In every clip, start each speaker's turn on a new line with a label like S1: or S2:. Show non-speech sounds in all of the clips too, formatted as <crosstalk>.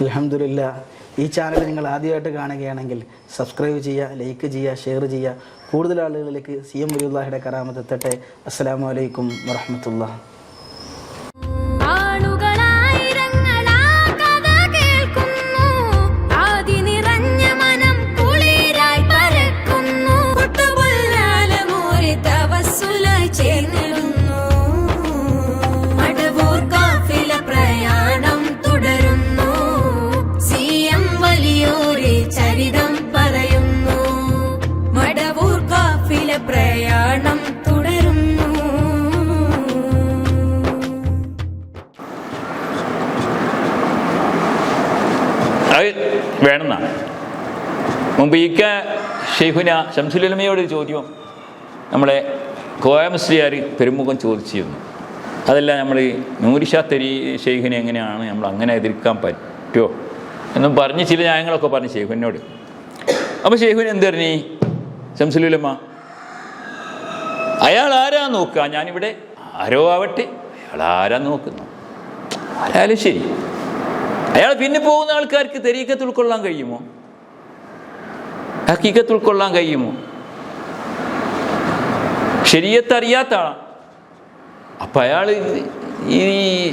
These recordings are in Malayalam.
S1: അലഹമില്ല ഈ ചാനൽ നിങ്ങൾ ആദ്യമായിട്ട് കാണുകയാണെങ്കിൽ സബ്സ്ക്രൈബ് ചെയ്യുക ലൈക്ക് ചെയ്യുക ഷെയർ ചെയ്യുക. കൂടുതൽ ആളുകളിലേക്ക് സി എം വലിയുള്ളാഹിയുടെ കരാമത്തെത്തട്ടെ അസ്സലാമു അലൈക്കും വറഹമത്തുള്ള
S2: വേണമെന്നാണ് മുമ്പ് ഈ കെ ഷെയ്ഖുന ശംസുലമയോട് ഒരു ചോദ്യം നമ്മളെ കോയമുസ്ലിയാർ പെരുമുഖം ചോദിച്ചിരുന്നു. അതല്ല നമ്മൾ നൂരിഷാ തെരി ഷെയ്ഖിനെ എങ്ങനെയാണ് നമ്മൾ അങ്ങനെ എതിർക്കാൻ പറ്റുമോ എന്നും പറഞ്ഞ് ചില ന്യായങ്ങളൊക്കെ പറഞ്ഞു ഷെയ്ഖുനോട് അപ്പോൾ ഷെയ്ഖുൻ എന്ത് പറഞ്ഞു? ശംസുലുലമ്മ അയാൾ ആരാ നോക്കുക ഞാനിവിടെ ആരോ ആവട്ടെ. അയാൾ ആരാ നോക്കുന്നു? ആരായാലും ശരി. അയാൾ പിന്നെ പോകുന്ന ആൾക്കാർക്ക് തെരീക്കത്ത് ഉൾക്കൊള്ളാൻ കഴിയുമോ? ഹക്കീക്കത്ത് ഉൾക്കൊള്ളാൻ കഴിയുമോ? ശരീരത്ത് അറിയാത്ത ആളാണ് അപ്പം അയാൾ ഈ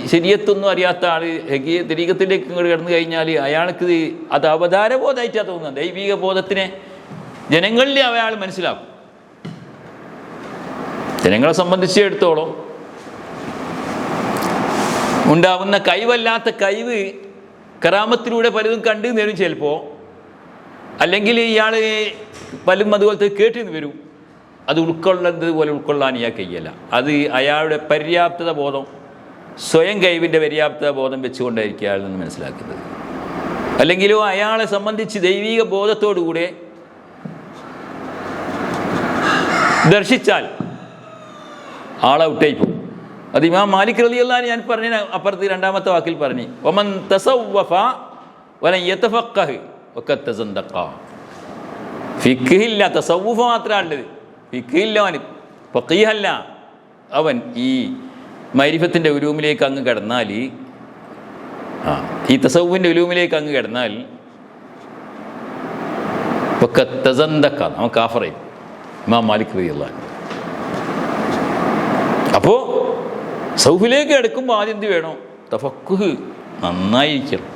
S2: ശരീരത്തൊന്നും അറിയാത്ത ആൾ ഹക്കീ തെരീക്കത്തിലേക്ക് ഇങ്ങോട്ട് കിടന്നു കഴിഞ്ഞാൽ അയാൾക്ക് അത് അവതാരബോധമായിട്ടാണ് തോന്നുന്നത്. ദൈവിക ബോധത്തിനെ ജനങ്ങളിൽ അയാൾ മനസ്സിലാക്കും. ജനങ്ങളെ സംബന്ധിച്ചിടത്തോളം ഉണ്ടാവുന്ന കഴിവല്ലാത്ത കഴിവ് കറാമത്തിലൂടെ പലതും കണ്ടു നേരും ചിലപ്പോൾ അല്ലെങ്കിൽ ഇയാൾ പലതും അതുപോലത്തെ കേട്ടിന്ന് വരും. അത് ഉൾക്കൊള്ളുന്നത് പോലെ ഉൾക്കൊള്ളാൻ ഇയാൾ കഴിയല്ല. അത് അയാളുടെ പര്യാപ്തത ബോധം സ്വയം കഴിവിന്റെ പര്യാപ്തത ബോധം വെച്ചുകൊണ്ടായിരിക്കും അയാൾ നിന്ന് മനസ്സിലാക്കുന്നത്. അല്ലെങ്കിലോ അയാളെ സംബന്ധിച്ച് ദൈവിക ബോധത്തോടുകൂടെ ദർശിച്ചാൽ ആളെ ഔട്ടായി അത് ഇമാം മാലിക് റലി അള്ളഹാൻ ഞാൻ പറഞ്ഞ അപ്പുറത്ത് രണ്ടാമത്തെ വാക്കിൽ പറഞ്ഞു. ഒമൻ തസവ്വഫ വലൻ യതഫഖഹ് ഒക്കെ മാത്രമാണുള്ളത് ഫിഖില്ല അവന് ഫക്കീഹല്ല അവൻ ഈ മൈരിഫത്തിന്റെ ഉലൂമിലേക്ക് അങ്ങ് കിടന്നാൽ ആ ഈ തസവുവിന്റെ ഉലൂമിലേക്ക് അങ്ങ് കിടന്നാൽ തസന്തക്ക നമുക്ക് ആഫറയും ഇമാം മാലിക് റലി അള്ളഹാൻ അപ്പോൾ സൗഫിലേക്ക് എടുക്കുമ്പോൾ ആദ്യം എന്ത് വേണം? തഫക്കുഹ് നന്നായിരിക്കണം.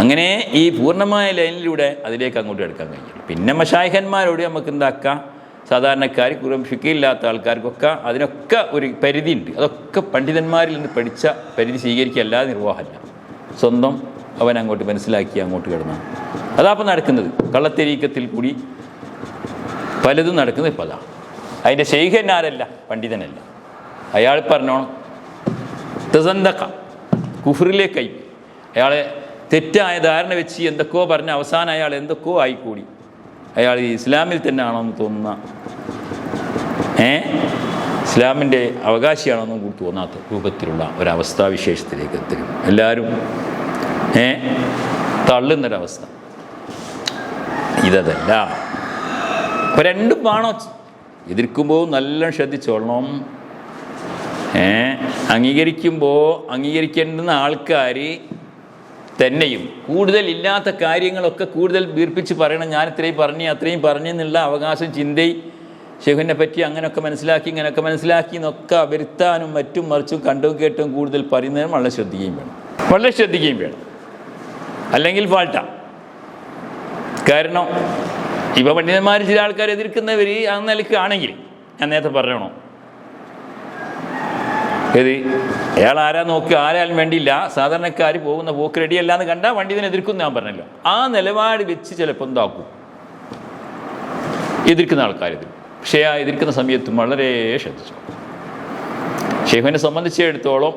S2: അങ്ങനെ ഈ പൂർണമായ ലൈനിലൂടെ അതിലേക്ക് അങ്ങോട്ട് എടുക്കാൻ കഴിയും. പിന്നെ മഷായിഹന്മാരോട് നമുക്ക് എന്താക്കാം? സാധാരണക്കാർ കുറും ഫിക്കില്ലാത്ത ആൾക്കാർക്കൊക്കെ അതിനൊക്കെ ഒരു പരിധി ഉണ്ട് അതൊക്കെ പണ്ഡിതന്മാരിൽ നിന്ന് പഠിച്ച പരിധി സ്വീകരിക്കുകയല്ലാതെ നിർവാഹമല്ല. സ്വന്തം അവൻ അങ്ങോട്ട് മനസ്സിലാക്കി അങ്ങോട്ട് കിടന്നാണ് അതാപ്പം നടക്കുന്നത്. കള്ളത്തെരീക്കത്തിൽ കൂടി പലതും നടക്കുന്നത് ഇപ്പോൾ അതാണ് അതിന്റെ ശൈഖന്മാരല്ല പണ്ഡിതനല്ല. അയാൾ പറഞ്ഞോണം. തെസന്തക്ക കുഫറിലേക്കായി അയാളെ തെറ്റായ ധാരണ വെച്ച് എന്തൊക്കെയോ പറഞ്ഞ അവസാനം അയാൾ എന്തൊക്കെയോ ആയിക്കൂടി. അയാൾ ഇസ്ലാമിൽ തന്നെ ആണോന്ന് തോന്നുന്ന ഏ? ഇസ്ലാമിന്റെ അവകാശിയാണോന്നും കൂടി തോന്നാത്ത രൂപത്തിലുള്ള ഒരവസ്ഥാവിശേഷത്തിലേക്ക് എത്തും എല്ലാവരും ഏ? തള്ളുന്നൊരവസ്ഥ. ഇതല്ല അപ്പോൾ രണ്ടും വേണോ. എതിർക്കുമ്പോൾ നല്ല ശ്രദ്ധിച്ചോളണം. ഏ? അംഗീകരിക്കുമ്പോൾ അംഗീകരിക്കേണ്ടുന്ന ആൾക്കാർ തന്നെയും. കൂടുതൽ ഇല്ലാത്ത കാര്യങ്ങളൊക്കെ കൂടുതൽ വീർപ്പിച്ച് പറയണം. ഞാൻ ഇത്രയും പറഞ്ഞു അത്രയും പറഞ്ഞെന്നുള്ള അവകാശം ചിന്തയും ഷെഹുവിനെ പറ്റി അങ്ങനെയൊക്കെ മനസ്സിലാക്കി ഇങ്ങനെയൊക്കെ മനസ്സിലാക്കി എന്നൊക്കെ വരുത്താനും മറ്റും മറിച്ചും കണ്ടും കേട്ടും കൂടുതൽ പറയുന്നതിനും വളരെ ശ്രദ്ധിക്കുകയും വേണം. വളരെ ശ്രദ്ധിക്കുകയും വേണം. അല്ലെങ്കിൽ ഫാൾട്ടാ കാരണം ഇപ്പോൾ പണ്ഡിതന്മാർ ചില ആൾക്കാർ എതിർക്കുന്നവർ ആ നിലയ്ക്കാണെങ്കിൽ ഞാൻ നേരത്തെ പറയണോ ഏത് അയാൾ ആരാ നോക്കുക ആരാലും വേണ്ടിയില്ല. സാധാരണക്കാർ പോകുന്ന പോക്ക് റെഡിയല്ല എന്ന് കണ്ടാൽ വണ്ടി ഇതിനെ എതിർക്കും ഞാൻ പറഞ്ഞല്ലോ. ആ നിലപാട് വെച്ച് ചിലപ്പോൾ എന്താക്കും? എതിർക്കുന്ന ആൾക്കാർ എതിർക്കും പക്ഷേ ആ എതിർക്കുന്ന സമയത്തും വളരെ ശ്രദ്ധിച്ചു. ഷെയ്ഖുവിനെ സംബന്ധിച്ചിടത്തോളം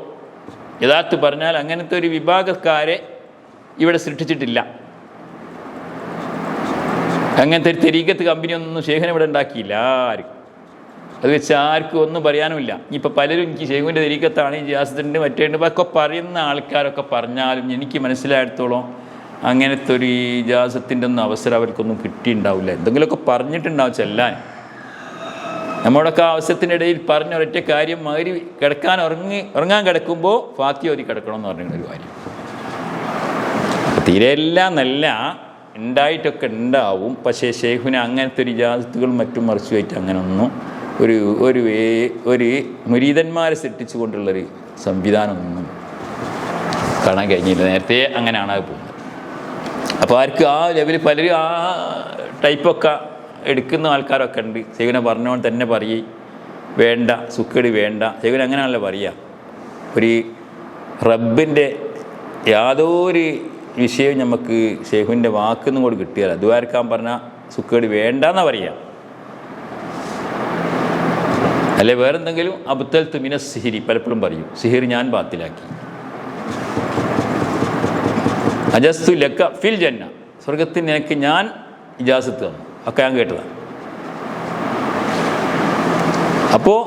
S2: യഥാർത്ഥ പറഞ്ഞാൽ അങ്ങനത്തെ ഒരു വിഭാഗക്കാരെ ഇവിടെ സൃഷ്ടിച്ചിട്ടില്ല. അങ്ങനത്തെ ഒരു തെരീക്കത്ത് കമ്പനിയൊന്നും ഷെയ്ഖിനെ ഇവിടെ ഉണ്ടാക്കിയില്ല ആരും അത് വെച്ച് ആർക്കും ഒന്നും പറയാനുമില്ല. ഇപ്പം പലരും എനിക്ക് ഷെയ്ഖുവിന്റെ തെരീക്കത്താണ് ഈ ജിയാസത്തിന്റെ മറ്റേ ഒക്കെ പറയുന്ന ആൾക്കാരൊക്കെ പറഞ്ഞാലും എനിക്ക് മനസ്സിലായിടത്തോളം അങ്ങനത്തെ ഒരു ഇജാസത്തിന്റെ ഒന്നും അവസരം അവർക്കൊന്നും കിട്ടിയിട്ടുണ്ടാവില്ല എന്തെങ്കിലുമൊക്കെ പറഞ്ഞിട്ടുണ്ടാവും ചെല്ലാൻ. നമ്മളൊക്കെ ആവശ്യത്തിനിടയിൽ പറഞ്ഞ ഒരൊറ്റ കാര്യം മകരി കിടക്കാൻ ഉറങ്ങി ഉറങ്ങാൻ കിടക്കുമ്പോൾ ഫാത്തി ഓതി കിടക്കണം എന്ന് പറഞ്ഞ ഒരു കാര്യം. തീരെ എല്ലാം നല്ല ഉണ്ടായിട്ടൊക്കെ ഉണ്ടാവും പക്ഷേ ഷെയ്ഖുന് അങ്ങനത്തെ ഒരു ഇജാസത്തുകൾ മറ്റും മറിച്ചു വെച്ച് അങ്ങനെ ഒന്നും ഒരു ഒരു ഒരു മുരീതന്മാരെ സൃഷ്ടിച്ചു കൊണ്ടുള്ളൊരു സംവിധാനമൊന്നും കാണാൻ കഴിഞ്ഞില്ല. നേരത്തെ അങ്ങനെയാണ് അത് പോകുന്നത്. അപ്പോൾ ആർക്ക് ആ ലെവലിൽ പലരും ആ ടൈപ്പൊക്കെ എടുക്കുന്ന ആൾക്കാരൊക്കെ ഉണ്ട്. ശൈവനെ പറഞ്ഞോണ്ട് തന്നെ പറയേ. വേണ്ട സുക്കേട് വേണ്ട. സേവന അങ്ങനെയാണല്ലോ പറയുക. ഒരു റബ്ബിന്റെ യാതൊരു വിഷയവും നമുക്ക് ഷെയ്ഖുവിന്റെ വാക്കൊന്നും കൂടി കിട്ടിയാൽ ദ്വാരക്കാൻ പറഞ്ഞാൽ സുക്കേട് വേണ്ടെന്നാണ് പറയുക. അല്ലെ വേറെന്തെങ്കിലും അബ്ദൽ തുമിന സിഹിരി പലപ്പോഴും പറയും സിഹിർ ഞാൻ ബാത്തിലാക്കി. അജസ്തു ലക്ക ഫിൽ ജന്ന. സ്വർഗത്തിൽ നിനക്ക് ഞാൻ ഇജാസത്ത് തന്നു. ഒക്കെ ഞാൻ കേട്ടതാണ്. അപ്പോൾ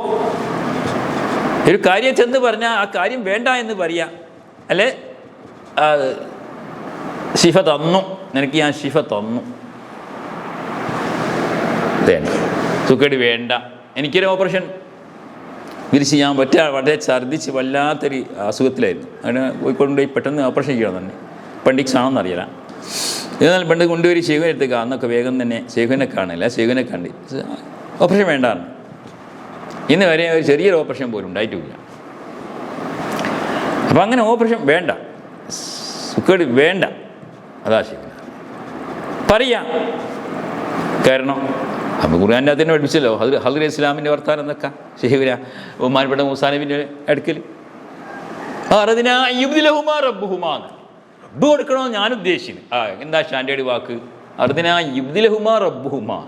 S2: ഒരു കാര്യം ചെന്ന് പറഞ്ഞാൽ ആ കാര്യം വേണ്ട എന്ന് പറയാം അല്ലെ? ശിഫ തന്നു. നിനക്ക് ഞാൻ ശിഫ തന്നു. വേണ്ട സുഖേട് വേണ്ട. എനിക്കൊരു ഓപ്പറേഷൻ വിരിച്ച് ഞാൻ പറ്റ വളരെ ഛർദ്ദിച്ച് വല്ലാത്തൊരു അസുഖത്തിലായിരുന്നു. അങ്ങനെ പോയിക്കൊണ്ടുപോയി പെട്ടെന്ന് ഓപ്പറേഷൻ ചെയ്യണം തന്നെ. പണ്ടിക്സ് ആണെന്ന് അറിയില്ല എന്നാൽ പണ്ട് കൊണ്ടുപോയി ശേഖുവിനെ എടുത്തേക്ക് അന്നൊക്കെ വേഗം തന്നെ ശേഖുവിനെ കാണില്ല ശേഖുവിനെ കണ്ടി. ഓപ്പറേഷൻ വേണ്ടാണ് ഇന്ന് വരെ ഒരു ചെറിയൊരു ഓപ്പറേഷൻ പോലും ഉണ്ടായിട്ടില്ല. അപ്പം അങ്ങനെ ഓപ്പറേഷൻ വേണ്ട. സുക്കേട് വേണ്ട. അതാ ശരി പറയാം. കാരണം അപ്പം ഖുർആാന്റെ അതിനെ പഠിപ്പിച്ചല്ലോ. ഹദർ ഹദർ ഇസ്ലാമിന്റെ വർത്താനം എന്നൊക്കെ. ഷെഹീബിന ബഹുമാനപ്പെട്ട മൂസാനബിന്റെ അടുക്കൽ. റബ്ബ് കൊടുക്കണമെന്ന് ഞാൻ ഉദ്ദേശിച്ചു ആ എന്താ സ്റ്റാൻഡേർഡ് വാക്ക്? അർദിന റബ്ബുഹുമാൻ റബ്ബുഹുമാ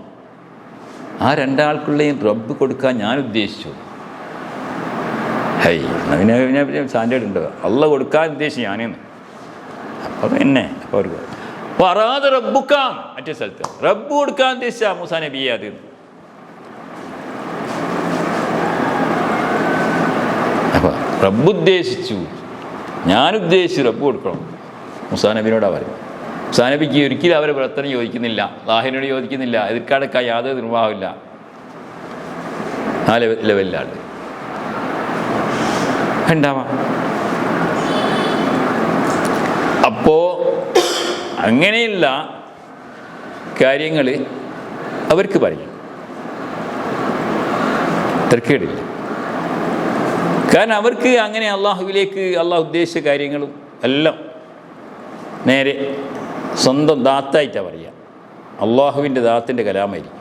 S2: ആ രണ്ടാൾക്കുള്ളയും റബ്ബ് കൊടുക്കാൻ ഞാൻ ഉദ്ദേശിച്ചു. ഹൈ പിന്നെ പിന്നെ സ്റ്റാൻഡേർഡ് ഉണ്ട്? അള്ള കൊടുക്കാൻ ഉദ്ദേശിച്ചു ഞാനെന്ന്. അപ്പോൾ എന്നെ അപ്പോൾ അവർക്ക് അപ്പോൾ അറാതെ റബ്ബുക്കാം. മറ്റേ സ്ഥലത്ത്. റബ്ബ് കൊടുക്കാൻ ഉദ്ദേശിച്ച മൂസാ നബിയെ അത്. അപ്പൊ റബ്ബ് ഉദ്ദേശിച്ചു. ഞാൻ ഉദ്ദേശിച്ചു റബ്ബ് കൊടുക്കണം. മുസാ നബിനോടാ പറയും മുസാ നബിക്ക് ഒരിക്കലും അവരെ പ്രവർത്തനം ചോദിക്കുന്നില്ല ലാഹിനോട് ചോദിക്കുന്നില്ല എതിർക്കാടക്കാൻ യാതൊരു നിർവാഹമില്ല ആ ലെവ ലെവലിലാണ്. ഉണ്ടാവാം അപ്പോ അങ്ങനെയുള്ള കാര്യങ്ങൾ അവർക്ക് പറയും തിരക്കേടില്ല കാരണം അവർക്ക് അങ്ങനെ അള്ളാഹുവിലേക്ക് അള്ളാഹു ഉദ്ദേശിച്ച കാര്യങ്ങളും എല്ലാം നേരെ സ്വന്തം ദാത്തായിട്ടാണ് പറയുക. അള്ളാഹുവിന്റെ ദാത്തിന്റെ കലാമായിരിക്കും.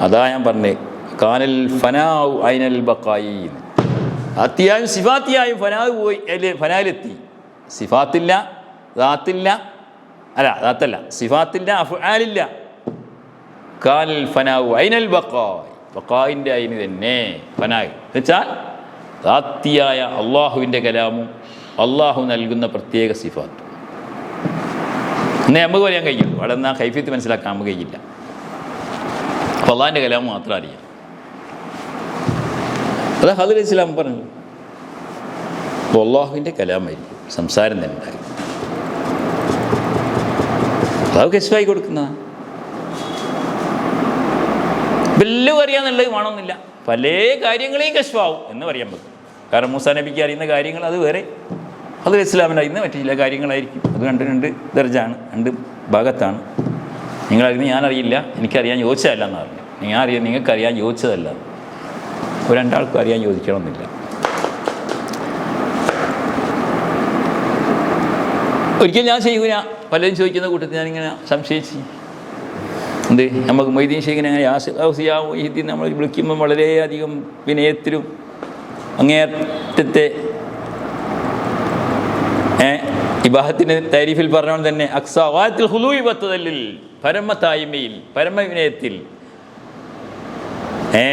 S2: അതാ ഞാൻ പറഞ്ഞേ കാനൽ ഫനാവ് അയിനൽ ബക്കായി അത്യായും സിഫാത്തിയായും ഫനാവ് പോയി അല്ലെ ഫനാലെത്തി. സിഫാത്തില്ല ദാത്തില്ല അല്ല ദാത്തല്ല സിഫാത്തില്ല അഫ്ആലില്ല. കാനൽ ഫനാവ് ഐനൽ ബക്കായ് ബക്കായിന്റെ അയിന് തന്നെ ഫനായ്. എന്നുവെച്ചാൽ ദാത്തിയായ അള്ളാഹുവിന്റെ കലാമും അള്ളാഹു നൽകുന്ന പ്രത്യേക സിഫാത്ത്. എന്നേ നമുക്ക് പറയാൻ കഴിയുള്ളൂ അവിടെ നിന്ന് ആ കൈഫ്യത്ത് മനസ്സിലാക്കാൻ നമുക്ക് കഴിയില്ല. അപ്പോൾ അള്ളാഹിന്റെ കലാമ് മാത്രം അറിയാം. അത് ഹദർ ഇസ്ലാം പറഞ്ഞു. അപ്പോൾ അള്ളാഹുവിന്റെ കലാമായിരിക്കും. സംസാരം തന്നെ ഉണ്ടാകും അത് കശുവായി കൊടുക്കുന്നതാണ് വല്ലതും അറിയാന്നുള്ളത് വേണമെന്നില്ല. പല കാര്യങ്ങളെയും കശുവാവും എന്ന് പറയാൻ പറ്റും. കാരണം മൂസാ നബിക്ക് അറിയുന്ന കാര്യങ്ങൾ അത് വേറെ. അത് ഇസ്ലാമിന്റെ അറിയുന്ന മറ്റു ചില കാര്യങ്ങളായിരിക്കും. അത് രണ്ട് രണ്ട് ദർജാണ് രണ്ട് ഭാഗത്താണ്. നിങ്ങളറിയുന്നത് ഞാനറിയില്ല എനിക്കറിയാൻ ചോദിച്ചതല്ല എന്ന് പറഞ്ഞു ഞാൻ അറിയാൻ നിങ്ങൾക്കറിയാൻ ചോദിച്ചതല്ല ഒരു രണ്ടാൾക്കും അറിയാൻ ചോദിക്കണമെന്നില്ല ഒരിക്കൽ ഞാൻ ചെയ്യൂല പലരും ചോദിക്കുന്ന കൂട്ടത്തിൽ ഞാനിങ്ങനെ സംശയിച്ച്. എന്ത്? നമുക്ക് മൊയ്തീൻ ഷെയ്ഖിനെ അങ്ങനെ യാസിയ നമ്മൾ വിളിക്കുമ്പോൾ വളരെയധികം വിനയത്തിലും അങ്ങേറ്റത്തെ ഇബാഹത്തിന്റെ താരീഫിൽ പറഞ്ഞ തന്നെ അക്സാവാത്തിൽ ഹുലൂയി പത്തതല്ലിൽ പരമ വിനയത്തിൽ ഏ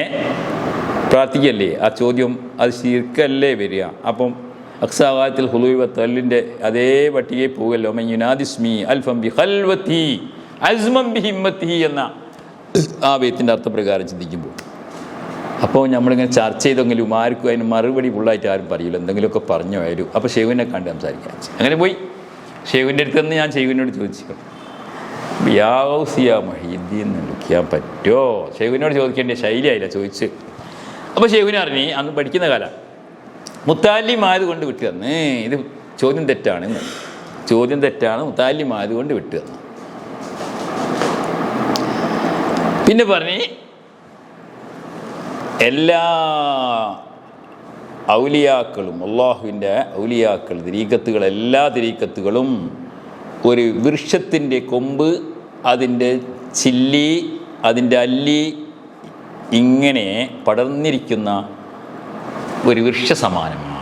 S2: പ്രാർത്ഥിക്കല്ലേ? ആ ചോദ്യം അത് ശീർക്കല്ലേ വരിക? അപ്പം അക്സാവാത്തിൽ ഹുലൂവ തല്ലിന്റെ അതേ പട്ടികയിൽ പോകുമല്ലോ മഞ്ഞുനാദിസ്മി അൽഫം ബി ഹൽവത്തി അസ്മം ബി ഹിമ്മത്തി എന്ന ആ വേത്തിന്റെ അർത്ഥപ്രകാരം ചിന്തിക്കുമ്പോൾ. അപ്പോൾ നമ്മളിങ്ങനെ ചർച്ച ചെയ്തെങ്കിലും ആർക്കും അതിന് മറുപടി ഫുള്ളായിട്ട് ആരും പറയില്ല എന്തെങ്കിലുമൊക്കെ പറഞ്ഞു ആയാലും. അപ്പോൾ ഷെയ്വിനെ കണ്ട് സംസാരിക്കാൻ അങ്ങനെ പോയി. ഷെയ്വിന്റെ അടുത്ത് നിന്ന് ഞാൻ ഷെയ്വിനോട് ചോദിച്ചു. യാസിയ വിളിക്കാൻ പറ്റുമോ ഷെയ്വിനോട് ചോദിക്കേണ്ട ശൈലിയായില്ല. ചോദിച്ച്. അപ്പോൾ ഷെയ്വിനെ അറിഞ്ഞ് അന്ന് പഠിക്കുന്ന കാലം. മുത്താലിം ആയതുകൊണ്ട് വിട്ടു തന്ന്. ഇത് ചോദ്യം തെറ്റാണ് ചോദ്യം തെറ്റാണ് മുത്താലിം ആയതുകൊണ്ട് വിട്ടു തന്നു. പിന്നെ പറഞ്ഞ് എല്ലാ ഔലിയാക്കളും അള്ളാഹുവിന്റെ ഔലിയാക്കൾ തിരീക്കത്തുകൾ എല്ലാ തിരീക്കത്തുകളും ഒരു വൃക്ഷത്തിന്റെ കൊമ്പ് അതിന്റെ ചില്ലി അതിന്റെ അല്ലി ഇങ്ങനെ പടർന്നിരിക്കുന്ന ഒരു വൃക്ഷ സമാനമാണ്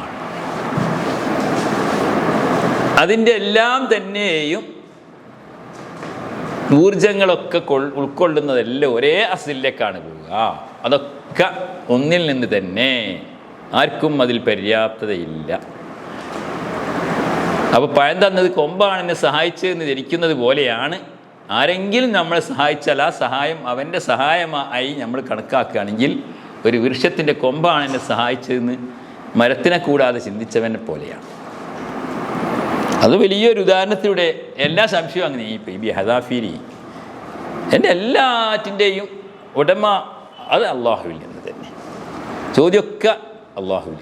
S2: അതിന്റെ എല്ലാം തന്നെയും ഊർജങ്ങളൊക്കെ കൊൾ ഉൾക്കൊള്ളുന്നതെല്ലാം ഒരേ അസിലേക്കാണ് പോവുക. അതൊക്കെ ഒന്നിൽ നിന്ന് തന്നെ ആർക്കും അതിൽ പര്യാപ്തതയില്ല. അപ്പോൾ പഴം തന്നത് കൊമ്പാണ് എന്നെ സഹായിച്ചതെന്ന് ധരിക്കുന്നത് പോലെയാണ്. ആരെങ്കിലും നമ്മളെ സഹായിച്ചാൽ ആ സഹായം അവന്റെ സഹായമായി നമ്മൾ കണക്കാക്കുകയാണെങ്കിൽ ഒരു വൃക്ഷത്തിന്റെ കൊമ്പാണ് എന്നെ സഹായിച്ചതെന്ന് മരത്തിനെ കൂടാതെ ചിന്തിച്ചവനെ പോലെയാണ്. അത് വലിയൊരു ഉദാഹരണത്തിലൂടെ എല്ലാ സംശയവും അങ്ങനെ ഈ ബി ഹദാഫിരി എന്റെ എല്ലാറ്റിന്റെയും ഉടമ അത് അള്ളാഹുവിൽ നിന്ന് തന്നെ. ചോദ്യമൊക്കെ അള്ളാഹുവിൽ.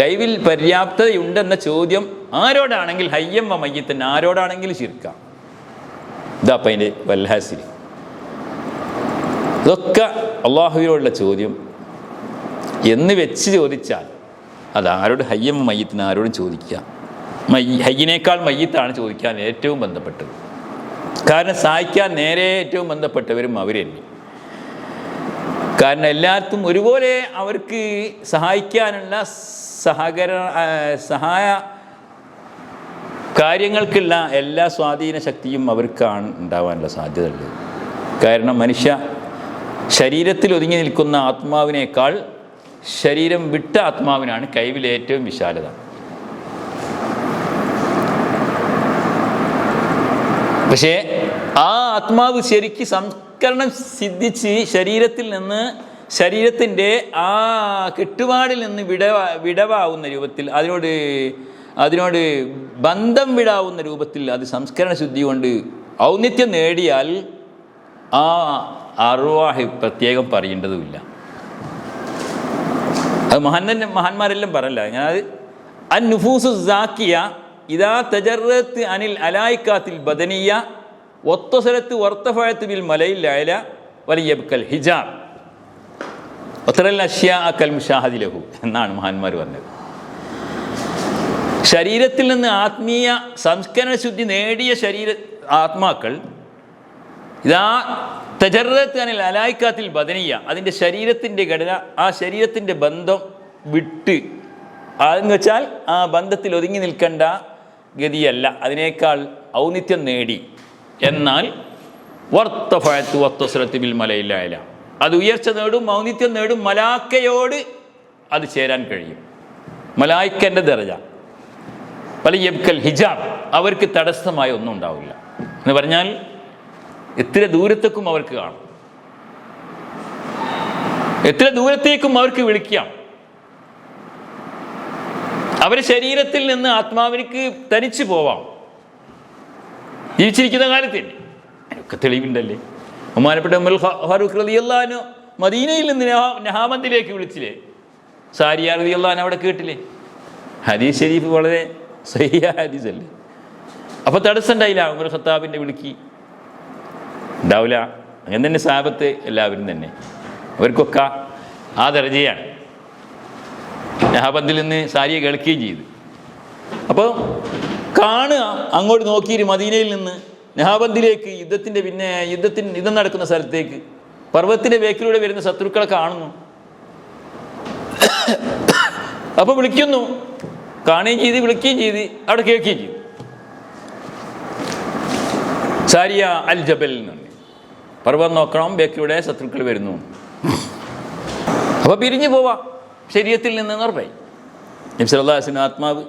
S2: കൈവിൽ പര്യാപ്തതയുണ്ടെന്ന ചോദ്യം ആരോടാണെങ്കിൽ ഹയ്യമ്മ മയ്യത്തന്നെ ആരോടാണെങ്കിൽ ശിർക്കാം. ഇതാ അപ്പം അതിന്റെ വല്ലാസിരി ഇതൊക്കെ അള്ളാഹുവിനോടുള്ള ചോദ്യം. എന്ന് വെച്ച് ചോദിച്ചാൽ അത് ആരോട് ഹയ്യം മയ്യത്തിന് ആരോടും ചോദിക്കുക. മയ്യ ഹയ്യനേക്കാൾ മയ്യത്താണ് ചോദിക്കാൻ ഏറ്റവും ബന്ധപ്പെട്ടത്. കാരണം സഹായിക്കാൻ നേരെ ഏറ്റവും ബന്ധപ്പെട്ടവരും അവർ തന്നെ കാരണം എല്ലാവർക്കും ഒരുപോലെ അവർക്ക് സഹായിക്കാനുള്ള സഹകര സഹായ കാര്യങ്ങൾക്കുള്ള എല്ലാ സ്വാധീന ശക്തിയും അവർക്കാണ് ഉണ്ടാവാനുള്ള സാധ്യതയുള്ളത്. കാരണം മനുഷ്യ ശരീരത്തിൽ ഒതുങ്ങി നിൽക്കുന്ന ആത്മാവിനേക്കാൾ ശരീരം വിട്ട ആത്മാവിനാണ് കൈവിൽ ഏറ്റവും വിശാലത. പക്ഷേ ആ ആത്മാവ് ശരിക്ക് സംസ്കരണം സിദ്ധിച്ച് ശരീരത്തിൽ നിന്ന് ശരീരത്തിന്റെ ആ കെട്ടുപാടിൽ നിന്ന് വിടവ വിടവാവുന്ന രൂപത്തിൽ അതിനോട് അതിനോട് ബന്ധം വിടാവുന്ന രൂപത്തിൽ അത് സംസ്കരണ ശുദ്ധി കൊണ്ട് ഔന്നിത്യം നേടിയാൽ ആ അറുവാഹി പ്രത്യേകം പറയേണ്ടതുമില്ല. അത് മഹാൻ മഹാന്മാരെല്ലാം പറയല്ല. ഞാനത് അൻ നുഫൂസു സാക്കിയ ഇതാ തജറത്ത് അനിൽ അലായിക്കാത്തിൽ ബദനിയ ഒത്തസരത്ത് വർത്തഫഴത്ത് ബിൽ മലയിൽ അയല വലിയബ്കൽ ഹിജാർ ഒത്തരൽ അഷ്യാ കൽ മുഷാഹദി ലഹു എന്നാണ് മഹാന്മാർ പറഞ്ഞത്. ശരീരത്തിൽ നിന്ന് ആത്മീയ സംസ്കരണ ശുദ്ധി നേടിയ ശരീര ആത്മാക്കൾ ഇതാ തജറത്ത് അനിൽ അലായിക്കാത്തിൽ ബദനിയ. അതിന്റെ ശരീരത്തിന്റെ ഘടന ആ ശരീരത്തിന്റെ ബന്ധം വിട്ട്. അതെന്ന് വെച്ചാൽ ആ ബന്ധത്തിൽ ഒതുങ്ങി നിൽക്കേണ്ട ഗതിയല്ല. അതിനേക്കാൾ ഔന്നിത്യം നേടി. എന്നാൽ വർത്തഫഴത്ത് വത്തസ്രത്ത് ബിൽ മലയില്ലായ അത് ഉയർച്ച നേടും ഔന്നിത്യം നേടും മലാക്കയോട് അത് ചേരാൻ കഴിയും. മലായിക്കന്റെ ദർജ. വലിയബ്കൽ ഹിജാബ്. അവർക്ക് തടസ്സമായ ഒന്നും ഉണ്ടാവില്ല. എന്ന് പറഞ്ഞാൽ എത്ര ദൂരത്തേക്കും അവർക്ക് കാണും. എത്ര ദൂരത്തേക്കും അവർക്ക് വിളിക്കാം. അവരെ ശരീരത്തിൽ നിന്ന് ആത്മാവിനിക്ക് തനിച്ചു പോവാം. ജീവിച്ചിരിക്കുന്ന കാലത്ത് തന്നെ ഒക്കെ തെളിവുണ്ടല്ലേ? ബഹുമാനപ്പെട്ട ഫാറൂഖ് റളിയല്ലാഹു മദീനയിൽ നിന്ന് നഹാ- നഹാമന്ദിലേക്ക് വിളിച്ചില്ലേ? സാരിയ റളിയല്ലാഹു അവിടെ കേട്ടില്ലേ? ഹദീസ് ഷരീഫ് വളരെ സഹിയ ഹദീസ് അല്ലേ അപ്പോൾ തടസ്സം ഉണ്ടായില്ല ഉമർ ഖത്താബിന്റെ വിളിക്ക്. ഉണ്ടാവില്ല. അങ്ങനെ തന്നെ സാപത്ത് എല്ലാവരും തന്നെ. അവർക്കൊക്കെ ആ ദർജയാണ്. നഹാബന്ദിൽ നിന്ന് സാരിയെ കേൾക്കുകയും ചെയ്തു. അപ്പോൾ കാണുക അങ്ങോട്ട് നോക്കിയിട്ട് മദീനയിൽ നിന്ന് നഹാബന്ദിലേക്ക് യുദ്ധത്തിന്റെ പിന്നെ യുദ്ധത്തിന് യുദ്ധം നടക്കുന്ന സ്ഥലത്തേക്ക് പർവത്തിന്റെ വേക്കിലൂടെ വരുന്ന ശത്രുക്കളെ കാണുന്നു. അപ്പോൾ വിളിക്കുന്നു. കാണുകയും ചെയ്ത് വിളിക്കുകയും ചെയ്ത് അവിടെ കേൾക്കുകയും ചെയ്തു. സാരിയ അൽ ജബൽ എന്നുണ്ട് പർവതം നോക്കണം ബേക്കിയുടെ ശത്രുക്കൾ വരുന്നു. അപ്പോൾ പിരിഞ്ഞു പോവാം. ശരീരത്തിൽ നിന്ന് ഉറപ്പായി നബ്സലാസിന്റെ ആത്മാവ്.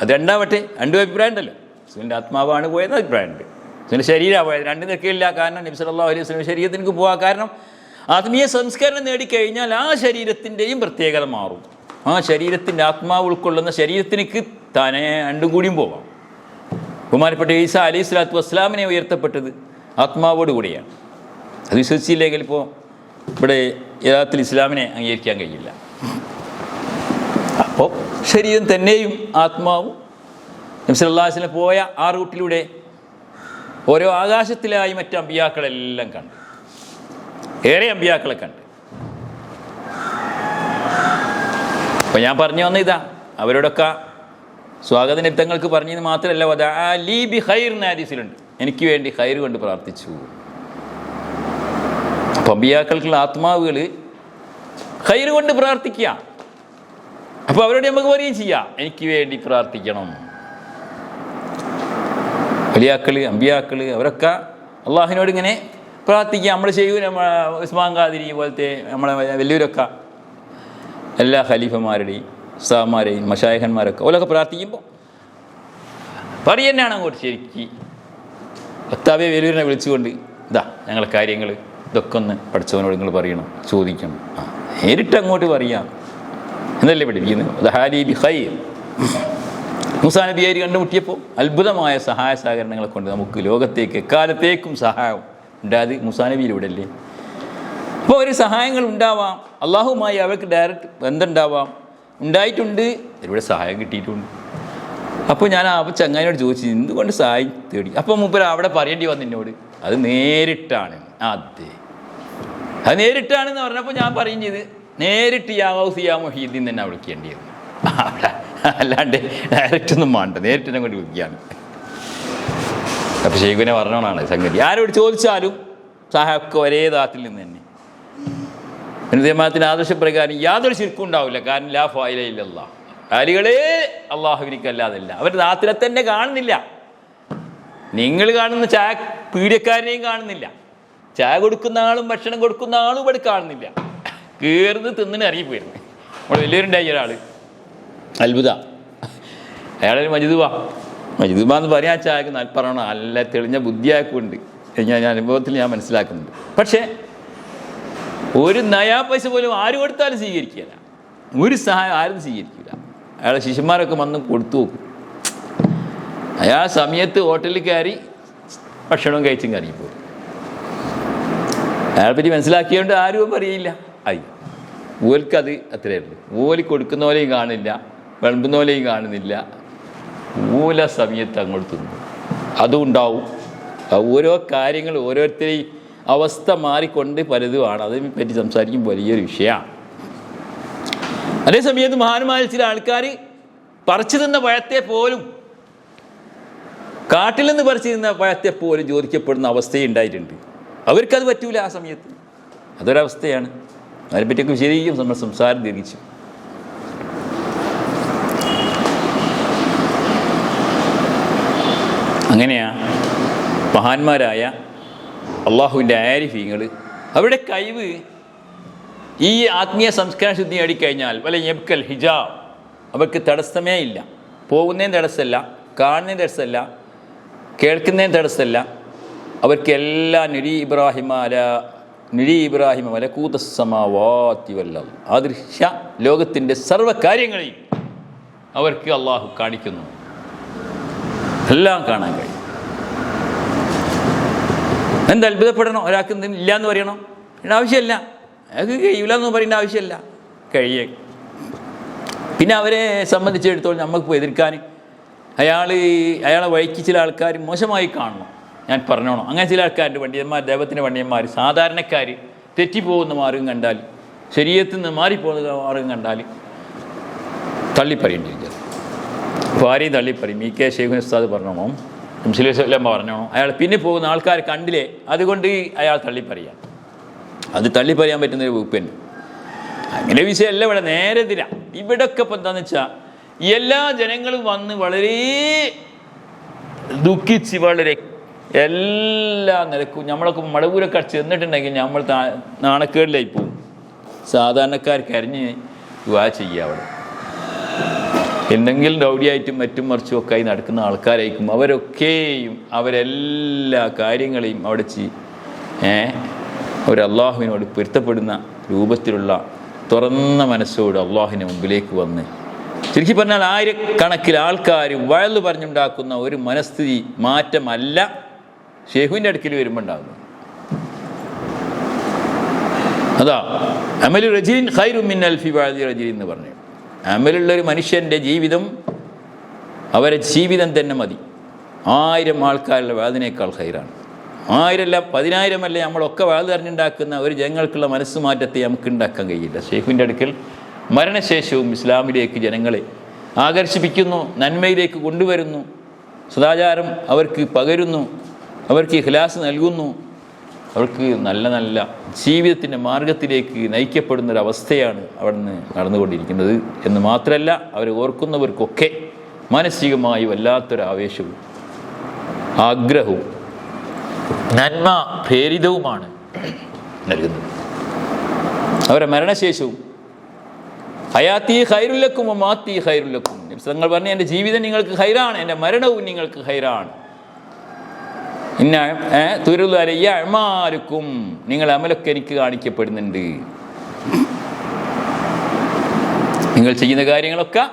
S2: അത് രണ്ടാവട്ടെ രണ്ടും അഭിപ്രായം ഉണ്ടല്ലോ സുവിന്റെ ആത്മാവാണ് പോയത് അഭിപ്രായമുണ്ട്. സുവിന്റെ ശരീരമാണ് പോയത് രണ്ടും നിൽക്കില്ല കാരണം നബി സല്ലല്ലാഹു അലൈഹി വസല്ലം ശരീരത്തിലേക്ക് പോകാൻ കാരണം ആത്മീയ സംസ്കാരം നേടിക്കഴിഞ്ഞാൽ ആ ശരീരത്തിന്റെയും പ്രത്യേകത മാറും. ആ ശരീരത്തിന്റെ ആത്മാവ് ഉൾക്കൊള്ളുന്ന ശരീരത്തിനേക്ക് തന്നെ രണ്ടും കൂടിയും പോവാം. ബഹുമാനപ്പെട്ട ഈസ അലൈഹി സ്വലാത്തു വസ്സലാമിനെ ഉയർത്തപ്പെട്ടത് ആത്മാവോട് കൂടിയാണ് അത് വിശ്വസിച്ചില്ലെങ്കിൽ ഇപ്പോൾ ഇവിടെ യഥാർത്ഥത്തിൽ ഇസ്ലാമിനെ അംഗീകരിക്കാൻ കഴിയില്ല. അപ്പോൾ ശരീരം തന്നെയും ആത്മാവും നബ്സല്ലാസിനെ പോയ ആ റൂട്ടിലൂടെ ഓരോ ആകാശത്തിലായി മറ്റ് അമ്പിയാക്കളെല്ലാം കണ്ടു. ഏറെ അമ്പിയാക്കളെ കണ്ടു. അപ്പം ഞാൻ പറഞ്ഞു വന്ന ഇതാ. അവരോടൊക്കെ സ്വാഗത നിമിത്തങ്ങൾക്ക് പറഞ്ഞത് മാത്രമല്ല വദാ ലീ ബി ഹൈർ നാരിസിലുണ്ട് എനിക്ക് വേണ്ടി ഹൈർ കൊണ്ട് പ്രാർത്ഥിച്ചു. അപ്പം അമ്പിയാക്കൾക്കുള്ള ആത്മാവുകൾ കയ്യിൽ കൊണ്ട് പ്രാർത്ഥിക്കുക. അപ്പോൾ അവരോട് നമുക്ക് പറയുകയും ചെയ്യാം. എനിക്ക് വേണ്ടി പ്രാർത്ഥിക്കണം. വലിയാക്കൾ അമ്പിയാക്കൾ അവരൊക്കെ അള്ളാഹിനോട് ഇങ്ങനെ പ്രാർത്ഥിക്കുക. നമ്മൾ ചെയ്യൂ നമ്മളെ ഉസ്മാൻ ഖാദിരി പോലത്തെ നമ്മളെ വലിയവരൊക്കെ. എല്ലാ ഖലീഫമാരുടെയും ഉസ്താമാരെയും മഷായഹന്മാരൊക്കെ ഓലൊക്കെ പ്രാർത്ഥിക്കുമ്പോൾ പറയുന്നതാണ് അങ്ങോട്ട് ശരിക്ക്. ഭക്താവെ വലിയവരെ വിളിച്ചുകൊണ്ട് ഇതാ ഞങ്ങളുടെ കാര്യങ്ങൾ ഇതൊക്കെ ഒന്ന് പഠിച്ചവനോട് നിങ്ങൾ പറയണം? ചോദിക്കണം. ആ നേരിട്ട് അങ്ങോട്ട് പറയാം. എന്നല്ലേ പഠിപ്പിക്കുന്നത്? മുസാ ബി നബിയായി കണ്ടുമുട്ടിയപ്പോൾ അത്ഭുതമായ സഹായ സഹകരണങ്ങളെ കൊണ്ട് നമുക്ക് ലോകത്തേക്ക് എക്കാലത്തേക്കും സഹായം. ഉണ്ടായത് മൂസാ നബിയിലൂടെ അല്ലേ അപ്പോൾ ഒരു സഹായങ്ങൾ ഉണ്ടാവാം. അള്ളാഹുമായി അവർക്ക് ഡയറക്റ്റ് ബന്ധമുണ്ടാവാം. ഉണ്ടായിട്ടുണ്ട്. ഇവിടെ സഹായം കിട്ടിയിട്ടുണ്ട്. അപ്പോൾ ഞാൻ ആ ചങ്ങാനോട് ചോദിച്ചു എന്തുകൊണ്ട് സഹായം തേടി? അപ്പോൾ മുമ്പ് അവിടെ പറയേണ്ടി വന്നു എന്നോട്. അത് നേരിട്ടാണ്. അതെ അത് നേരിട്ടാണെന്ന് പറഞ്ഞപ്പോൾ ഞാൻ പറയും ചെയ്ത് നേരിട്ട് യാ മൊഹീദ്ദീൻ തന്നെ വിളിക്കേണ്ടി വന്നു. <laughs> അവിടെ അല്ലാണ്ട് ഡയറക്റ്റ് ഒന്നും വേണ്ട നേരിട്ട് തന്നെ കൊണ്ട് വിളിക്കുകയാണ്. അപ്പോൾ ഷെയ്ഖുവിനെ പറഞ്ഞോണാണ് സംഗതി. ആരോട് ചോദിച്ചാലും സാഹാബ് ഒരേ ദാത്തിൽ നിന്ന് തന്നെ. ജമാഅത്തിന്റെ ആദർശപ്രകാരം യാതൊരു ശിർക്കും ഉണ്ടാവില്ല. കാരണം ലാ ഫായിലയില്ലല്ല കാര്യങ്ങളേ അള്ളാഹുവിനിക്കല്ലാതല്ല. അവർ ദാത്തിലെ തന്നെ കാണുന്നില്ല. നിങ്ങൾ കാണുന്ന ചായ പീഡിയക്കാരനെയും കാണുന്നില്ല. ചായ കൊടുക്കുന്ന ആളും ഭക്ഷണം കൊടുക്കുന്ന ആളും ഇവിടെ കാണുന്നില്ല. കയറുന്നത് തിന്നിന് ഇറങ്ങിപ്പോയിരുന്നു. നമ്മുടെ വലിയൊരുണ്ടായി ഒരാൾ അത്ഭുത. അയാളൊരു മജിദുബ മജിദുബ എന്ന് പറയാൻ ചായക്ക് നല്ല പറയണം. നല്ല തെളിഞ്ഞ ബുദ്ധിയാക്കുണ്ട്. ഞാൻ ഞാൻ അനുഭവത്തിൽ ഞാൻ മനസ്സിലാക്കുന്നുണ്ട്. പക്ഷേ ഒരു നയാ പൈസ പോലും ആര് കൊടുത്താലും സ്വീകരിക്കില്ല. ഒരു സഹായം ആരും സ്വീകരിക്കില്ല. അയാളെ ശിഷ്യന്മാരൊക്കെ വന്ന് കൊടുത്തു നോക്കും. അയാൾ സമയത്ത് ഹോട്ടലിൽ കയറി ഭക്ഷണവും കഴിച്ചും അയാളെ പറ്റി മനസ്സിലാക്കിയതുകൊണ്ട് ആരും അറിയില്ല ആയി ഓൽക്കത് അത്രയേ ഉള്ളൂ. ഓലി കൊടുക്കുന്ന പോലെയും കാണില്ല വിളമ്പുന്ന പോലെയും കാണുന്നില്ല ഓല സമയത്ത് അങ്ങോട്ട് തിന്നു. അതും ഉണ്ടാവും ഓരോ കാര്യങ്ങൾ ഓരോരുത്തരെയും അവസ്ഥ മാറിക്കൊണ്ട് പലതുമാണ്. അതിനെ പറ്റി സംസാരിക്കുമ്പോൾ വലിയൊരു വിഷയമാണ്. അതേസമയത്ത് മഹാന്മാരിൽ ചില ആൾക്കാർ പറിച്ചു തിന്ന പഴത്തെ പോലും കാട്ടിൽ നിന്ന് പറിച്ചു തിന്ന പഴത്തെ പോലും ചോദിക്കപ്പെടുന്ന അവസ്ഥയുണ്ടായിട്ടുണ്ട്. അവർക്കത് പറ്റൂല ആ സമയത്ത്. അതൊരവസ്ഥയാണ്. അതിനെപ്പറ്റിയൊക്കെ ശരിക്കും നമ്മൾ സംസാരം ദീർഘിച്ചു. അങ്ങനെയാ മഹാന്മാരായ അള്ളാഹുവിന്റെ ആരിഫീങ്ങൾ അവരുടെ കഴിവ് ഈ ആത്മീയ സംസ്കാര ശുദ്ധി അടിക്കഴിഞ്ഞാൽ വല്ല എബ്കൽ ഹിജാബ് അവർക്ക് തടസ്സമേ ഇല്ല. പോകുന്നതിന് തടസ്സമല്ല കാണുന്നതിന് തടസ്സമല്ല കേൾക്കുന്നതിന് തടസ്സമല്ല അവർക്ക് നിരി ഇബ്രാഹിം അല നുരി ഇബ്രാഹിം മലക്കൂതസമാവാത്തി വല്ല. ആദൃശ്യ ലോകത്തിന്റെ സർവ കാര്യങ്ങളെയും അവർക്ക് അള്ളാഹു കാണിക്കുന്നു. എല്ലാം കാണാൻ കഴിയും. എന്ത് അത്ഭുതപ്പെടണം? ഒരാൾക്ക് എന്തെങ്കിലും ഇല്ല എന്ന് പറയണോ ആവശ്യമില്ല. അയാൾക്ക് കഴിയില്ല എന്ന് പറയേണ്ട ആവശ്യമില്ല. കഴിയേ. പിന്നെ അവരെ സംബന്ധിച്ചിടത്തോളം നമുക്ക് എതിർക്കാൻ അയാൾ അയാളെ വഴിക്ക് ചില ആൾക്കാർ മോശമായി കാണണം. ഞാൻ പറഞ്ഞോണം. അങ്ങനെ ചില ആൾക്കാരുടെ പണ്ഡിതന്മാർ ദൈവത്തിന്റെ പണ്ഡിതന്മാർ സാധാരണക്കാർ തെറ്റിപ്പോകുന്ന മാർഗം കണ്ടാൽ ശരീരത്തിൽ നിന്ന് മാറിപ്പോകുന്ന മാർഗം കണ്ടാൽ തള്ളിപ്പറയേണ്ടിയിരിക്കുന്നത് അപ്പോൾ ആരെയും തള്ളിപ്പറയും. ഇ കെ ഷെയ്ഖുൻ ഉസ്താദ് പറഞ്ഞോണം. മുസ്ലിം പറഞ്ഞോണം. അയാൾ പിന്നെ പോകുന്ന ആൾക്കാർ കണ്ടില്ലേ അതുകൊണ്ട് അയാൾ തള്ളിപ്പറയാം. അത് തള്ളിപ്പറയാൻ പറ്റുന്ന ഒരു വകുപ്പുണ്ട്. അങ്ങനെ വിഷയമല്ല ഇവിടെ നേരെ തിര. ഇവിടൊക്കെ ഇപ്പം എന്താണെന്ന് വെച്ചാൽ എല്ലാ ജനങ്ങളും വന്ന് വളരെ ദുഃഖിച്ച് വളരെ എല്ലാ നിലക്കും നമ്മളൊക്കെ മടവൂരൊക്കെ ചെന്നിട്ടുണ്ടെങ്കിൽ നമ്മൾ നാണക്കേടിലായി പോകും. സാധാരണക്കാർ കരഞ്ഞ് വിവാഹ ചെയ്യുക അവിടെ. എന്തെങ്കിലും റൗഡിയായിട്ടും മറ്റും മറിച്ചും ഒക്കെ ആയി നടക്കുന്ന ആൾക്കാരായിരിക്കും. അവരൊക്കെയും അവരെല്ലാ കാര്യങ്ങളെയും അവിടെ ചെയ് ഏ ഒരു അള്ളാഹുവിനോട് പൊരുത്തപ്പെടുന്ന രൂപത്തിലുള്ള തുറന്ന മനസ്സോട് അള്ളാഹുവിന് മുമ്പിലേക്ക് വന്ന്. ചുരുക്കി പറഞ്ഞാൽ ആയിരക്കണക്കിൽ ആൾക്കാർ വയൽ പറഞ്ഞുണ്ടാക്കുന്ന ഒരു മനസ്ഥിതി മാറ്റമല്ല. ഷെഹുവിന്റെ അടുക്കൽ വരുമ്പോൾ ഉണ്ടാകുന്നത് അതാ അമലു റജീൻ ഖൈറു മിൻ അൽഫി വാദി റജീൻ എന്ന് പറഞ്ഞു. അമലുള്ള ഒരു മനുഷ്യന്റെ ജീവിതം അവരെ ജീവിതം തന്നെ മതി. ആയിരം ആൾക്കാരുടെ വാദിനേക്കാൾ ഹൈറാണ് ആയിരമല്ല പതിനായിരമല്ല നമ്മളൊക്കെ വാദ് അറിഞ്ഞുണ്ടാക്കുന്ന ഒരു ജനങ്ങൾക്കുള്ള മനസ്സ് മാറ്റത്തെ നമുക്ക് ഉണ്ടാക്കാൻ കഴിയില്ല. ഷെയ്ഖിന്റെ അടുക്കൽ മരണശേഷവും ഇസ്ലാമിലേക്ക് ജനങ്ങളെ ആകർഷിപ്പിക്കുന്നു നന്മയിലേക്ക് കൊണ്ടുവരുന്നു സദാചാരം അവർക്ക് പകരുന്നു. അവർക്ക് ഇഖ്ലാസ് നൽകുന്നു. അവർക്ക് നല്ല നല്ല ജീവിതത്തിന്റെ മാർഗത്തിലേക്ക് നയിക്കപ്പെടുന്ന ഒരു അവസ്ഥയാണ് അവിടുന്ന് നടന്നുകൊണ്ടിരിക്കുന്നത്. എന്ന് മാത്രമല്ല അവരെ ഓർക്കുന്നവർക്കൊക്കെ മാനസികമായി വല്ലാത്തൊരു ആവേശവും ആഗ്രഹവും നന്മ പ്രേരിതവുമാണ് നൽകുന്നത്. അവരുടെ മരണശേഷവും ഹയാത്തി ഹൈറുല്ലക്കും മാത്തി ഹൈറുല്ലക്കും നിങ്ങൾ പറഞ്ഞ എന്റെ ജീവിതം നിങ്ങൾക്ക് ഹൈറാണ് എന്റെ മരണവും നിങ്ങൾക്ക് ഹൈറാണ് ഇന്ന തുരുലരയ്യ അഴമാർക്കും നിങ്ങൾ അമലൊക്കെ എനിക്ക് കാണിക്കപ്പെടുന്നുണ്ട്. നിങ്ങൾ ചെയ്യുന്ന കാര്യങ്ങളൊക്കെ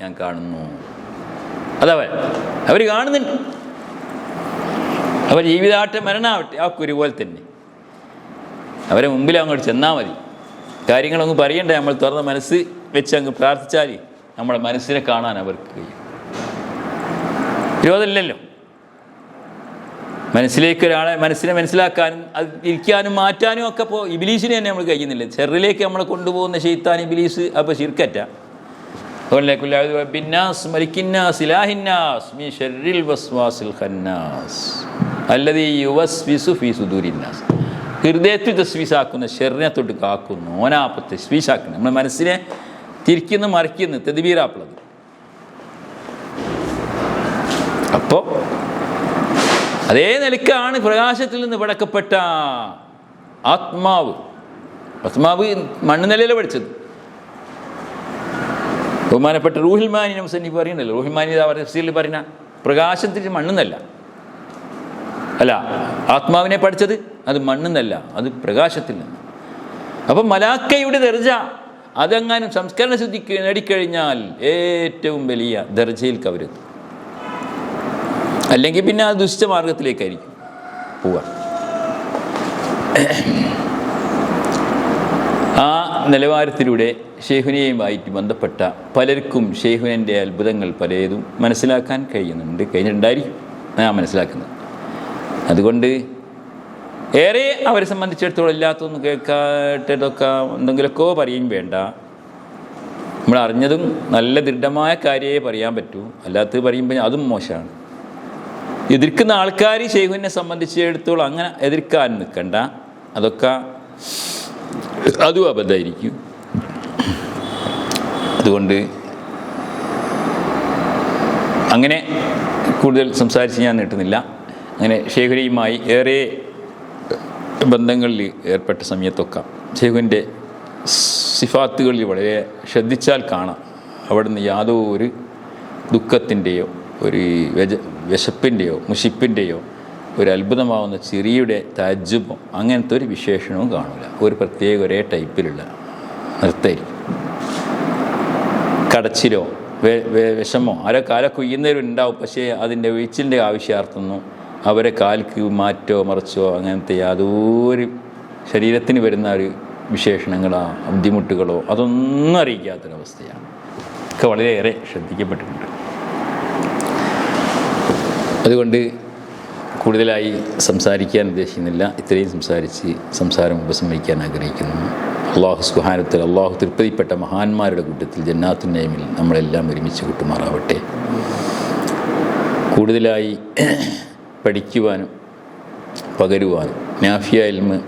S2: ഞാൻ കാണുന്നു. അതവൻ അവർ കാണുന്നുണ്ട് അവർ ജീവിതാട്ടെ മരണാവട്ടെ ആ കുരു പോലെ തന്നെ. അവരെ മുമ്പിൽ അങ്ങോട്ട് ചെന്നാൽ മതി. കാര്യങ്ങളൊന്നും പറയണ്ടേ നമ്മൾ തുറന്ന മനസ്സ് വെച്ച് അങ്ങ് പ്രാർത്ഥിച്ചാൽ നമ്മുടെ മനസ്സിനെ കാണാൻ അവർക്ക് കഴിയും. വിരോധമില്ലല്ലോ. മനസ്സിലേക്ക് ഒരാളെ മനസ്സിനെ മനസ്സിലാക്കാനും അത് ഇരിക്കാനും മാറ്റാനും ഒക്കെ ഇപ്പോൾ ഇബിലീസിനെ തന്നെ നമ്മൾ കഴിയുന്നില്ല. ചെറിലേക്ക് നമ്മളെ കൊണ്ടുപോകുന്ന ഷെയ്ത്താൻ ഇബിലീസ് അപ്പോൾ സുദൂരിന്നാസ്. ഹൃദയത്തിൽ തസ്വീസാക്കുന്ന ഷെറിനെ തൊട്ട് കാക്കുന്നു. ഓനാപ്പ് തസ്വീസാക്കുന്നു നമ്മുടെ മനസ്സിനെ തിരിക്കുന്നു മറിക്കുന്നു തെതിബീറാപ്പുള്ളത് അപ്പോൾ അതേ നിലക്കാണ് പ്രകാശത്തിൽ നിന്ന് വിളക്കപ്പെട്ട ആത്മാവ്. ആത്മാവ് മണ്ണ് നിലയിൽ പഠിച്ചത്. ബഹുമാനപ്പെട്ട റൂഹിൽ മാനി മുസന്നിഫ് പറയുന്നല്ലോ? റൂഹിൽമാനി തഫ്സീലിൽ പറയുന്ന പ്രകാശത്തിന് മണ്ണെന്നല്ല അല്ല ആത്മാവിനെ പഠിച്ചത് അത് മണ്ണെന്നല്ല അത് പ്രകാശത്തിൽ നിന്ന്. അപ്പം മലാക്കയുടെ ദർജ അതെങ്ങാനും സംസ്കരണ ശുദ്ധി നേടിക്കഴിഞ്ഞാൽ ഏറ്റവും വലിയ ദർജയിൽ കവരുന്നു അല്ലെങ്കിൽ പിന്നെ ആ ദുഷ്ടമാർഗത്തിലേക്കായിരിക്കും പോവുക. ആ നിലവാരത്തിലൂടെ ഷെയ്ഹുനയുമായിട്ട് ബന്ധപ്പെട്ട പലർക്കും ഷെയ്ഹുനന്റെ അത്ഭുതങ്ങൾ പലതും മനസ്സിലാക്കാൻ കഴിയുന്നുണ്ട്. കഴിഞ്ഞിട്ടുണ്ടായിരിക്കും. ഞാൻ മനസ്സിലാക്കുന്നത്. അതുകൊണ്ട് ഏറെ അവരെ സംബന്ധിച്ചിടത്തോളം എല്ലാത്തൊന്നും കേൾക്കാട്ടതൊക്കെ എന്തെങ്കിലുമൊക്കെ പറയും വേണ്ട. നമ്മൾ അറിഞ്ഞതും നല്ല ദൃഢമായ കാര്യമേ പറയാൻ പറ്റൂ. അല്ലാത്തത് പറയുമ്പോൾ അതും മോശമാണ്. എതിർക്കുന്ന ആൾക്കാർ ഷെയ്ഖുവിനെ സംബന്ധിച്ചിടത്തോളം അങ്ങനെ എതിർക്കാൻ നിൽക്കണ്ട. അതൊക്കെ അതും അബദ്ധമായിരിക്കും. അതുകൊണ്ട് അങ്ങനെ കൂടുതൽ സംസാരിച്ച് ഞാൻ നീട്ടുന്നില്ല. അങ്ങനെ ഷെയ്ഖുനയുമായി ഏറെ ബന്ധങ്ങളിൽ ഏർപ്പെട്ട സമയത്തൊക്കെ ഷേഖുവിന്റെ സിഫാത്തുകളിൽ വളരെ ശ്രദ്ധിച്ചാൽ കാണാം. അവിടുന്ന് യാതൊരു ദുഃഖത്തിന്റെയോ ഒരു വെജ വിശപ്പിന്റെയോ മുഷിപ്പിന്റെയോ ഒരു അത്ഭുതമാവുന്ന ചിരിയുടെ താജ്ജുബോ അങ്ങനത്തെ ഒരു വിശേഷണവും കാണില്ല ഒരു പ്രത്യേക ഒരേ ടൈപ്പിലുള്ള നൃത്തമായിരിക്കും കടച്ചിലോ വിഷമോ ആരോ കാല കുയ്യുന്നവരുണ്ടാവും. പക്ഷേ അതിന്റെ ഒഴിച്ചിലിന്റെ ആവശ്യാർത്ഥമൊന്നും അവരെ കാൽക്ക് മാറ്റോ മറിച്ചോ അങ്ങനത്തെ യാതൊരു ശരീരത്തിന് വരുന്ന ഒരു വിശേഷണങ്ങളോ ബുദ്ധിമുട്ടുകളോ അതൊന്നും അറിയിക്കാത്തൊരവസ്ഥയാണ്. ഒക്കെ വളരെയേറെ ശ്രദ്ധിക്കപ്പെട്ടിട്ടുണ്ട്. അതുകൊണ്ട് കൂടുതലായി സംസാരിക്കാൻ ഉദ്ദേശിക്കുന്നില്ല. ഇത്രയും സംസാരിച്ച് സംസാരം ഉപസംഹരിക്കാൻ ആഗ്രഹിക്കുന്നു. അള്ളാഹു സുഹാനത്തിൽ അള്ളാഹു തൃപ്തിപ്പെട്ട മഹാന്മാരുടെ കൂട്ടത്തിൽ ജന്നാത്തു നൈമിൽ നമ്മളെല്ലാം ഒരുമിച്ച് കൂട്ടുമാറാവട്ടെ. കൂടുതലായി പഠിക്കുവാനും പകരുവാനും നാഫിയ ഇൽമ്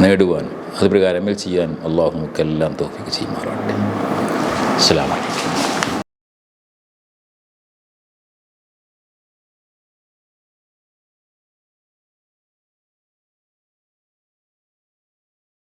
S2: നേടുവാനും അതുപ്രകാരം ചെയ്യാനും അള്ളാഹു നമുക്കെല്ലാം തോഫിക്ക് ചെയ്യുമാറാവട്ടെ. അസ്സലാമു അലൈക്കും.